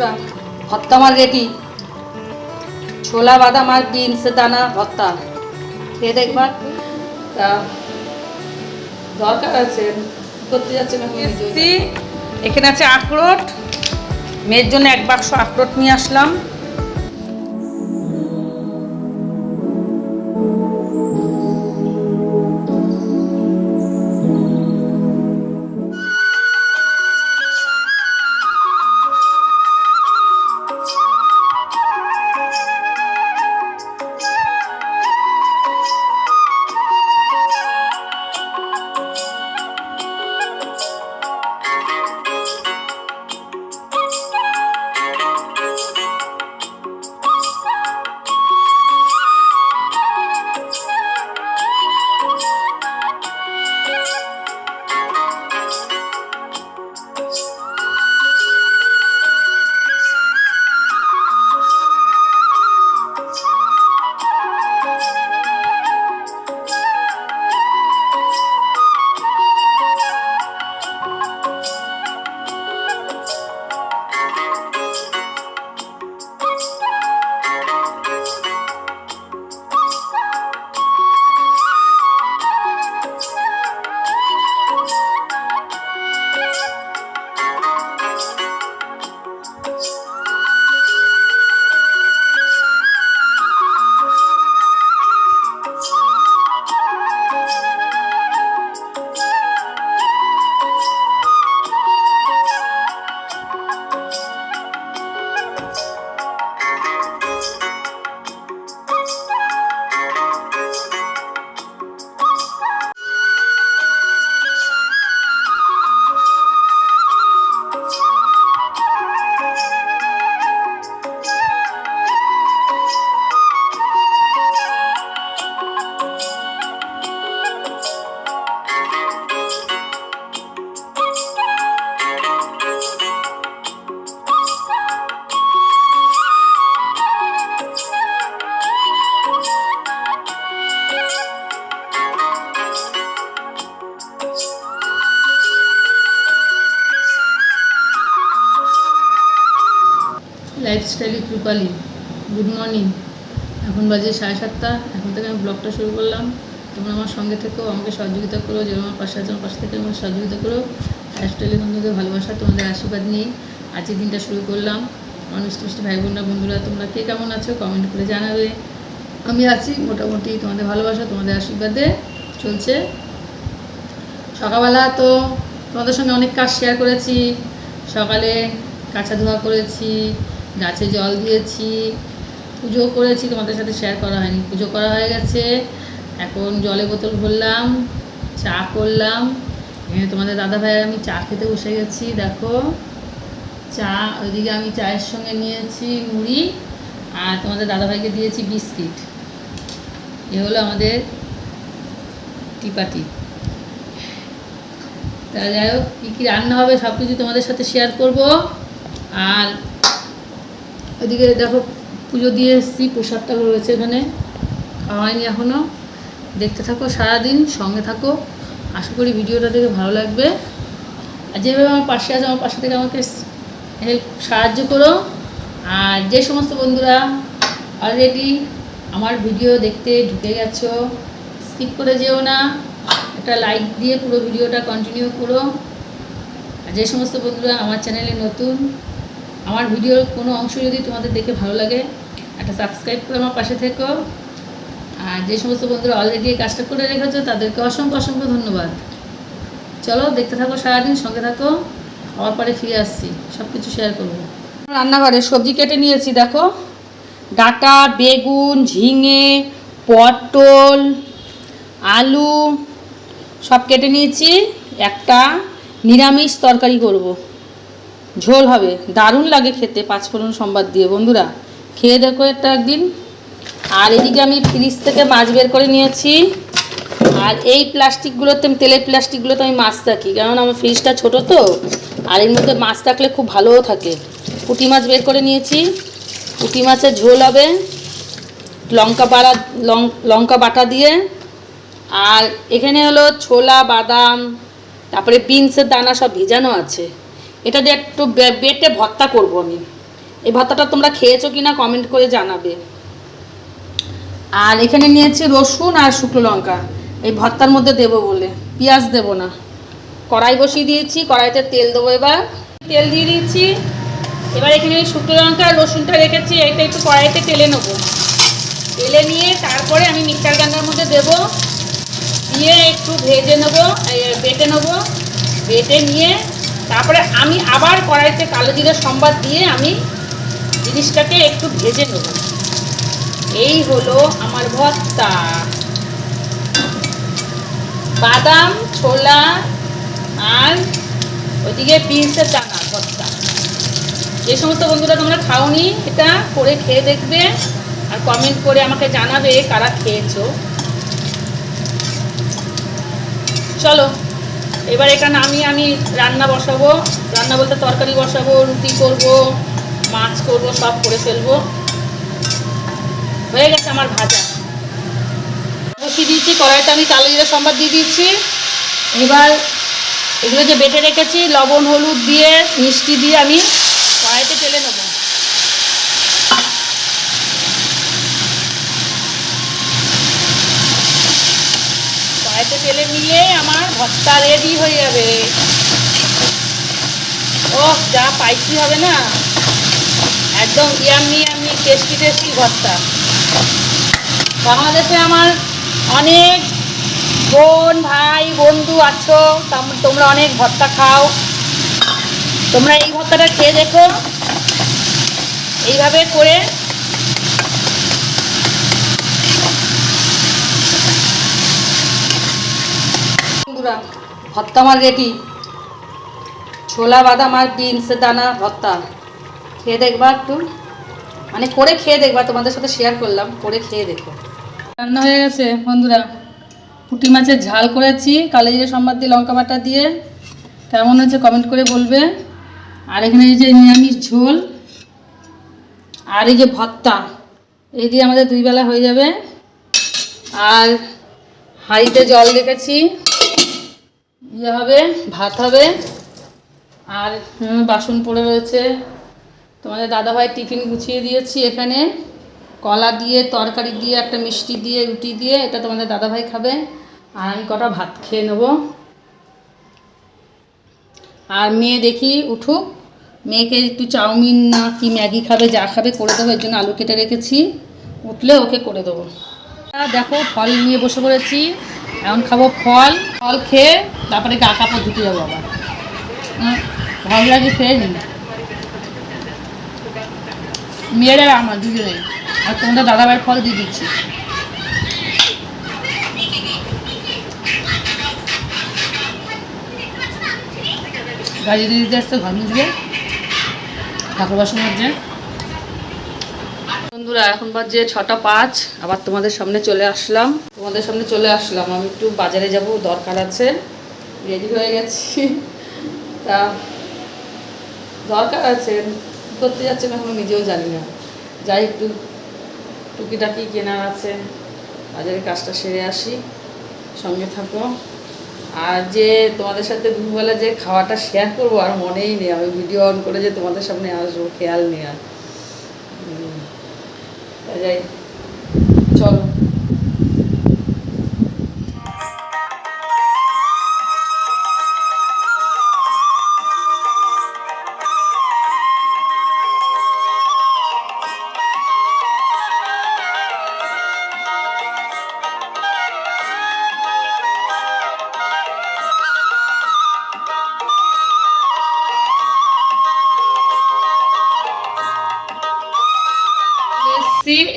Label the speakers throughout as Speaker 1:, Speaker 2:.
Speaker 1: বন্ধুরা ভর্তা আমার রেডি ছোলা বাদাম আর বিনস দানা ভর্তা খেয়ে দেখবার তা দরকার আছে করতে যাচ্ছে না এখানে আছে আখরোট। মেয়ের জন্য এক বাক্স আখরোট নিয়ে আসলাম। লাইফস্টাইলি কৃপালি গুড মর্নিং এখন বাজে সাড়ে সাতটা। এখন থেকে আমি ব্লগটা শুরু করলাম। তোমরা আমার সঙ্গে থেকেও আমাকে সহযোগিতা করো যেরকম আমার পাশে আছে, আমার পাশে থেকে আমার সহযোগিতা করো। লাইফস্টাইলি বন্ধুদের ভালোবাসা, তোমাদের আশীর্বাদ নিয়ে আজকের দিনটা শুরু করলাম। আমার মিষ্টি ভাই বোনরা বন্ধুরা, তোমরা কে কেমন আছো? কমেন্ট করে জানাবে। আমি আছি মোটামুটি তোমাদের ভালোবাসা, তোমাদের আশীর্বাদে চলছে। সকালবেলা তো তোমাদের সঙ্গে অনেক কাজ শেয়ার করেছি। সকালে কাঁচা ধোয়া করেছি গাছে জল দিয়েছি, পুজো করেছি, তোমাদের সাথে শেয়ার করা হয়নি। পুজো করা হয়ে গেছে। এখন জলে বোতল ভরলাম, চা করলাম। তোমাদের দাদা ভাই, আমি চা খেতে বসে গেছি, দেখো। চা, ওইদিকে আমি চায়ের সঙ্গে নিয়েছি মুড়ি আর তোমাদের দাদাভাইকে দিয়েছি বিস্কিট। এ হলো আমাদের টিপাটি তা যাই হোক, কী কী রান্না হবে সব কিছু তোমাদের সাথে শেয়ার করব। আর ওইদিকে দেখো পুজো দিয়ে এসেছি, প্রসাদটা রয়েছে এখানে। খাওয়া হয়নি এখনও দেখতে থাকো সারাদিন, সঙ্গে থাকো। আশা করি ভিডিওটা দেখে ভালো লাগবে। আর যেভাবে আমার পাশে আছে, আমার পাশে থেকে আমাকে হেল্প সাহায্য করো। আর যে সমস্ত বন্ধুরা অলরেডি আমার ভিডিও দেখতে ঢুকে গেছো স্কিপ করে যেও না। একটা লাইক দিয়ে পুরো ভিডিওটা কন্টিনিউ করো। আর যে সমস্ত বন্ধুরা আমার চ্যানেলে নতুন আমার ভিডিওর কোনো অংশ যদি তোমাদের দেখে ভালো লাগে, একটা সাবস্ক্রাইব করে আমার পাশে থেকো। আর যে সমস্ত বন্ধুরা অলরেডি এই কাজটা করে রেখেছো, তাদেরকে অসংখ্য অসংখ্য ধন্যবাদ। চলো, দেখতে থাকো সারাদিন, সঙ্গে থাকো। আবার পরে ফিরে আসছি। সব কিছু শেয়ার করব। রান্নাঘরে সবজি কেটে নিয়েছি, দেখো। ডাটা, বেগুন, ঝিঙে, পটল, আলু, সব কেটে নিয়েছি। একটা নিরামিষ তরকারি করব। ঝোল হবে। দারুণ লাগে খেতে পাঁচফোড়ন সম্বাদ দিয়ে। বন্ধুরা, খেয়ে দেখো একটা একদিন। আর এদিকে আমি ফ্রিজ থেকে মাছ বের করে নিয়েছি। আর এই প্লাস্টিকগুলোতে, তেলের প্লাস্টিকগুলোতে আমি মাছ থাকি কারণ আমার ফ্রিজটা ছোট তো। আর এর মধ্যে মাছ থাকলে খুব ভালোও থাকে। পুঁটি মাছ বের করে নিয়েছি। পুঁটি মাছের ঝোল হবে। লঙ্কা বাড়া লঙ্কা বাটা দিয়ে। আর এখানে হলো ছোলা, বাদাম, তারপরে বিনসের দানা সব ভিজানো আছে। এটা দিয়ে একটু বেটে ভর্তা করব আমি। এই ভর্তাটা তোমরা খেয়েছো কি না কমেন্ট করে জানাবে। আর এখানে নিয়েছি রসুন আর শুকনো লঙ্কা। এই ভর্তার মধ্যে দেবো বলে। পেঁয়াজ দেবো না। কড়াই বসিয়ে দিয়েছি, কড়াইতে তেল দেবো এবার। তেল দিয়ে দিয়েছি। এবার এখানে শুকনো লঙ্কা আর রসুনটা রেখেছি এটা একটু কড়াইতে তেলে নেব। তেলে নিয়ে তারপরে আমি মিক্সার গ্রাইন্ডার মধ্যে দেবো। দিয়ে একটু ভেজে নেব বেটে নেব। বেটে নিয়ে তারপরে আমি আবার কড়াইতে কালো জিরে সম্বাদ দিয়ে আমি জিনিসটাকে একটু ভেজে নেব। এই হলো আমার ভর্তা। বাদাম, ছোলা আর ওইদিকে বিনসের দানা ভর্তা। যে সমস্ত বন্ধুরা তোমরা খাওনি, এটা করে খেয়ে দেখবে আর কমেন্ট করে আমাকে জানাবে কারা খেয়েছো। চলো। এবার এখানে আমি আমি রান্না বসাবো। রান্না বলতে তরকারি বসাবো, রুটি করব, মাছ করব, সব করে ফেলব। হয়ে গেছে আমার ভাজা। বসিয়ে দিয়েছি কড়াইতে আমি কালো জিরে সম্বাদ দিয়ে দিচ্ছি। এবার এগুলো যে বেটে রেখেছি, লবণ, হলুদ দিয়ে, মিষ্টি দিয়ে আমি কড়াইতে তেলে নেব কড়াইতে তেলে আমার ভর্তা রেডি হয়ে যাবে। ও যা পাইসি হবে না। একদম ইয়াম্মি ইয়াম্মি টেস্টি টেস্টি ভর্তা বাংলাদেশে আমার অনেক বোন, ভাই, বন্ধু আছো। তাম- তোমরা অনেক ভর্তা খাও। তোমরা এই ভর্তাটা খেয়ে দেখো। এইভাবে করে বন্ধুরা ভর্তা আমার রেডি ছোলা, বাদাম আর বিনসের দানা ভর্তা খেয়ে দেখবা একটু। মানে করে খেয়ে দেখবা, তোমাদের সাথে শেয়ার করলাম, করে খেয়ে দেখো। রান্না হয়ে গেছে, বন্ধুরা। পুঁটি মাছের ঝাল করেছি কালো জিরে সম্বাদ দিয়ে লঙ্কা বাটা দিয়ে। কেমন হয়েছে কমেন্ট করে বলবে। আর এখানে এই যে নিরামিষ ঝোল, আর এই যে ভর্তা এই দিয়ে আমাদের দুই বেলা হয়ে যাবে। আর হাঁড়িতে জল রেখেছি। ইয়ে হবে, ভাত হবে। আর বাসন পড়ে রয়েছে। তোমাদের দাদাভাই টিফিন গুছিয়ে দিয়েছি এখানে। কলা দিয়ে, তরকারি দিয়ে, একটা মিষ্টি দিয়ে, রুটি দিয়ে, এটা তোমাদের দাদাভাই খাবে। আর আমি কটা ভাত খেয়ে নেব। আর মেয়ে দেখি, উঠুক। মেয়েকে একটু চাউমিন না কি ম্যাগি খাবে, যা খাবে, করে দেবো। এর জন্য আলু কেটে রেখেছি। উঠলে ওকে করে দেবো। দেখো, ফল নিয়ে বসে পড়েছি। এখন খাব ফল ফল খেয়ে তারপরে গা কাপড় ধুতে যাব আবার। ভালো লাগে খেয়ে নিন মেয়েরা আমার দুজনে আর তোমাদের দাদাভাইয়ের ফল দিয়ে দিচ্ছি। গাড়ি দিতে আসছে ঘর মুছবে ঠাকুর বাসন বন্ধুরা, এখন বাজে ছটা পাঁচ, আবার তোমাদের সামনে চলে আসলাম। তোমাদের সামনে চলে আসলাম, আমি একটু বাজারে যাব, দরকার আছে। রেডি হয়ে গেছি। তা, দরকার আছে করতে যাচ্ছে আমি এখনও নিজেও জানি না। যাই একটু টুকিটাকি কেনার আছে, বাজারের কাজটা সেরে আসি, সঙ্গে থাকো। আর যে তোমাদের সাথে দুপুরবেলা যে খাওয়াটা শেয়ার করব, আর মনেই নেই, আমি ভিডিও অন করে যে তোমাদের সামনে আসব, খেয়াল নেই আর। তা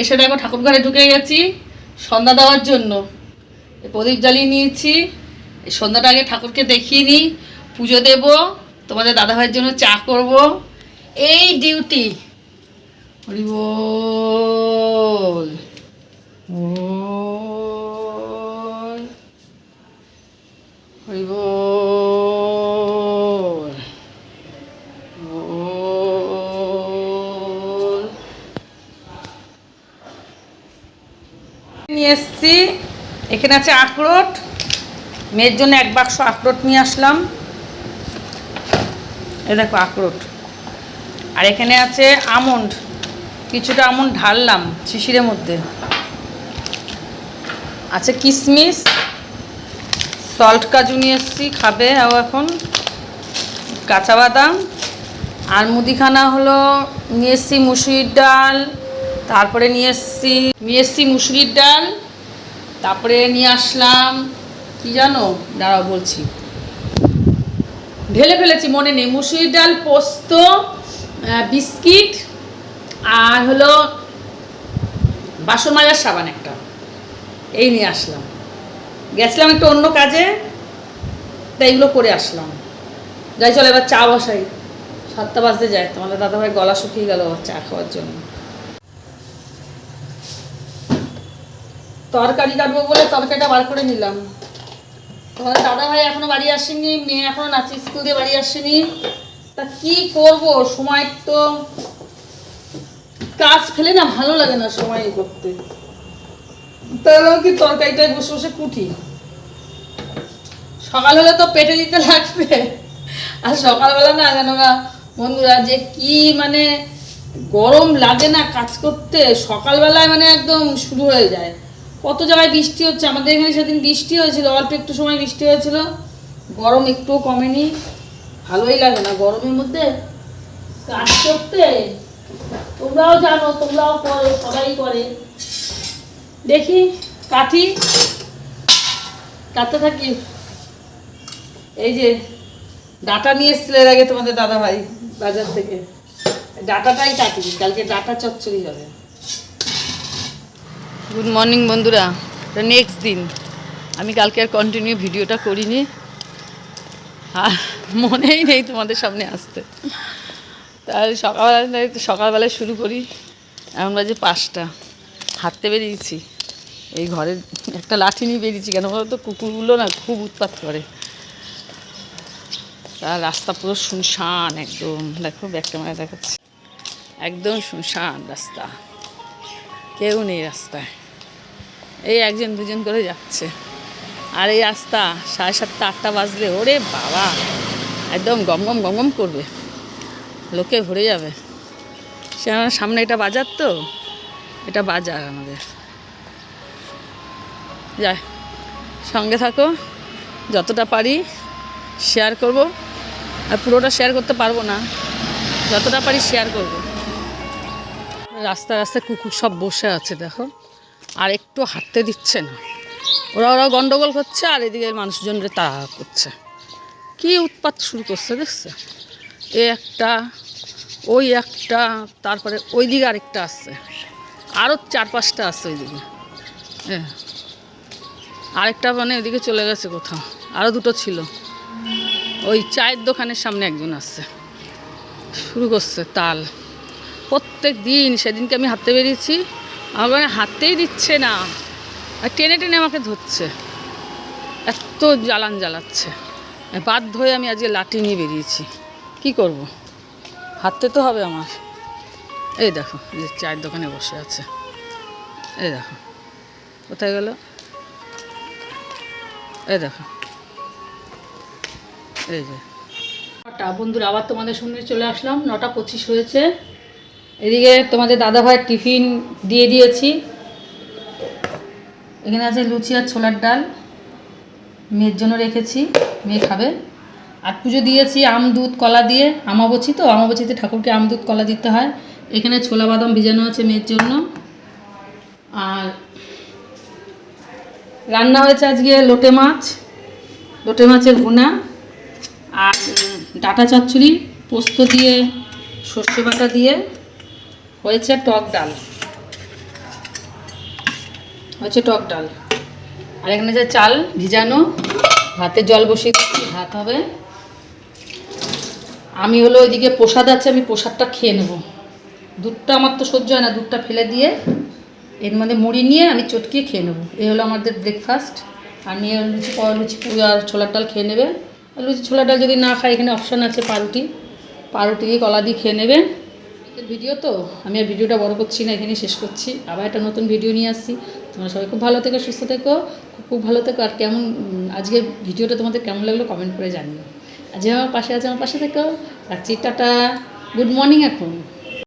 Speaker 1: এসে দেখো ঠাকুর ঘরে ঢুকে গেছি, সন্ধ্যা দেওয়ার জন্য। প্রদীপ জ্বালিয়ে নিয়েছি। এই সন্ধ্যাটা আগে ঠাকুরকে দেখিয়ে নিই। পুজো দেব, তোমাদের দাদাভাইয়ের জন্য চা করব। এই ডিউটি। হরি ও। এসছি। এখানে আছে আখরোট। মেয়ের জন্য এক বাক্স আখরোট নিয়ে আসলাম। এ দেখো আখরোট। আর এখানে আছে আমন্ড। কিছুটা আমন্ড ঢাললাম শিশিরের মধ্যে। আছে কিশমিশ সল্ট কাজু নিয়ে এসেছি। খাবে আও এখন। কাঁচা বাদাম আর মুদিখানা হলো নিয়ে এসেছি মুসুরির ডাল। তারপরে নিয়ে এসেছি নিয়ে এসেছি মুসুরির ডাল, তারপরে নিয়ে আসলাম, কি জানো? দাঁড়াও বলছি। ঢেলে ফেলেছি, মনে নেই। মুসুরির ডাল, পোস্ত বিস্কিট আর হলো বাসন মাজার সাবান একটা। এই নিয়ে আসলাম। গেছিলাম একটু অন্য কাজে তাই এগুলো করে আসলাম। যাই চলো, এবার চা বসাই। সাতটা বাজতে যায়, তোমাদের দাদাভাই গলা শুকিয়ে গেল, চা খাওয়ার জন্য। তরকারি কাটবো বলে তরকারিটা বার করে নিলাম। তোমাদের দাদাভাই এখনও বাড়ি আসেনি মেয়ে এখনও নাচি স্কুল দিয়ে বাড়ি আসেনি। তা কি করব? সময় তো কাজ ফেলে না ভালো লাগে না সময় করতে। তাহলে কি তরকারিটায় বসে বসে কুটি? সকাল হলে তো পেটে দিতে লাগবে। আর সকালবেলা না জানো না বন্ধুরা, যে কি মানে গরম লাগে না কাজ করতে, সকালবেলায় মানে একদম শুরু হয়ে যায়। কত জায়গায় বৃষ্টি হচ্ছে? আমাদের এখানে সেদিন বৃষ্টি হয়েছিল, অল্প একটু সময় বৃষ্টি হয়েছিল। গরম একটুও কমেনি। ভালোই লাগে না গরমের মধ্যে। কাজ করতে? তোমরাও জানো, তোমরাও করো, সবাই করে। দেখি, কাঠি? কাটতে থাকি। এই যে, ডাটা নিয়ে এসেছিল আগে তোমাদের দাদা ভাই বাজার থেকে। ডাটাটাই কাটি কালকে ডাটা চচ্চড়ি হবে। গুড মর্নিং বন্ধুরা। নেক্সট দিন। আমি কালকে আর কন্টিনিউ ভিডিওটা করিনি। আর মনেই নেই তোমাদের সামনে আসতে। তাহলে সকালবেলা সকালবেলায় শুরু করি। এমন বাজে পাঁচটা। হাঁটতে বেরিয়েছি। এই ঘরের একটা লাঠি নিয়ে বেরিয়েছি কেন বলো তো কুকুরগুলো না খুব উৎপাত করে। তার রাস্তা পুরো শুনশান একদম। দেখো ব্যাক ক্যামেরা দেখাচ্ছি। একদম শুনশান রাস্তা। কেউ নেই রাস্তায়। এই একজন দুজন করে যাচ্ছে। আর এই রাস্তা সাড়ে সাতটা, আটটা বাজলে, ওরে বাবা! একদম গম গম গম গম করবে। লোকে ভরে যাবে। সে আমার সামনে এটা বাজার তো? এটা বাজার আমাদের। যাই, সঙ্গে থাকো। যতটা পারি শেয়ার করব। আর পুরোটা শেয়ার করতে পারব না। যতটা পারি শেয়ার করব। রাস্তা রাস্তায় কুকুর সব বসে আছে, দেখো। আর একটু হাঁটতে দিচ্ছে না। ওরা ওরা গন্ডগোল করছে আর এদিকে মানুষজনরে তাড়া করছে। কি উৎপাত শুরু করছে দেখছে? এ একটা, ওই একটা, তারপরে ওই দিকে আরেকটা আসছে। আরও চার পাঁচটা আসছে ওইদিকে। হ্যাঁ আরেকটা মানে ওইদিকে চলে গেছে কোথাও। আরও দুটো ছিল। ওই চায়ের দোকানের সামনে একজন আসছে। শুরু করছে তাল। প্রত্যেক দিন সেদিনকে আমি হাঁটতে বেরিয়েছি। আমার হাঁটতেই দিচ্ছে না। আর টেনে টেনে আমাকে ধরছে। এত জ্বালান জ্বালাচ্ছে। বাধ্য হয়ে আমি আজকে লাঠি নিয়ে বেরিয়েছি। কি করব? হাঁটতে তো হবে আমার। এই দেখো যে চায়ের দোকানে বসে আছে। এই দেখো, কোথায় গেল? এই দেখো। এই যে। নটা, বন্ধুরা, আবার তোমাদের সঙ্গে চলে আসলাম। নটা পঁচিশ হয়েছে। এদিকে তোমাদের দাদা ভাইয়ের টিফিন দিয়ে দিয়েছি। এখানে আছে লুচি আর ছোলার ডাল। মেয়ের জন্য রেখেছি, মেয়ে খাবে। আর পুজো দিয়েছি আম, দুধ, কলা দিয়ে। আমাবচি তো আমাবচিতে ঠাকুরকে আম, দুধ, কলা দিতে হয়। এখানে ছোলা, বাদাম ভিজানো আছে মেয়ের জন্য। আর রান্না হয়েছে আজকে লোটে মাছ, লোটে মাছের ভুনা। আর ডাটা চচ্চড়ি, পোস্ত দিয়ে, সর্ষে বাটা দিয়ে। হয়েছে টক ডাল। হয়েছে টক ডাল। আর এখানে যে চাল ভিজানো, ভাতে জল বসিয়ে দিচ্ছি, ভাত হবে। আমি হলো ওইদিকে প্রসাদ আছে, আমি প্রসাদটা খেয়ে নেব। দুধটা আমার তো সহ্য হয় না, দুধটা ফেলে দিয়ে এর মধ্যে মুড়ি নিয়ে আমি চটকিয়ে খেয়ে নেব। এই হলো আমাদের ব্রেকফাস্ট আর লুচি প- লুচি পুরি আর ছোলার ডাল খেয়ে নেবে। লুচি ছোলার ডাল যদি না খায়, এখানে অপশান আছে পাউরুটি পাউরুটি কলা দিয়ে খেয়ে নেবে। ভিডিও তো? আমি আর ভিডিওটা বড় করছি না এখানে শেষ করছি। আবার একটা নতুন ভিডিও নিয়ে আসছি। তোমরা সবাই খুব ভালো থেকো, সুস্থ থেকো, খুব ভালো থেকো। আর কেমন আজকে ভিডিওটা তোমাদের কেমন লাগল কমেন্ট করে জানিও। আজকে যে আমার পাশে আছে আমার পাশে থেকো। রাখছি, টাটা। গুড মর্নিং এখন।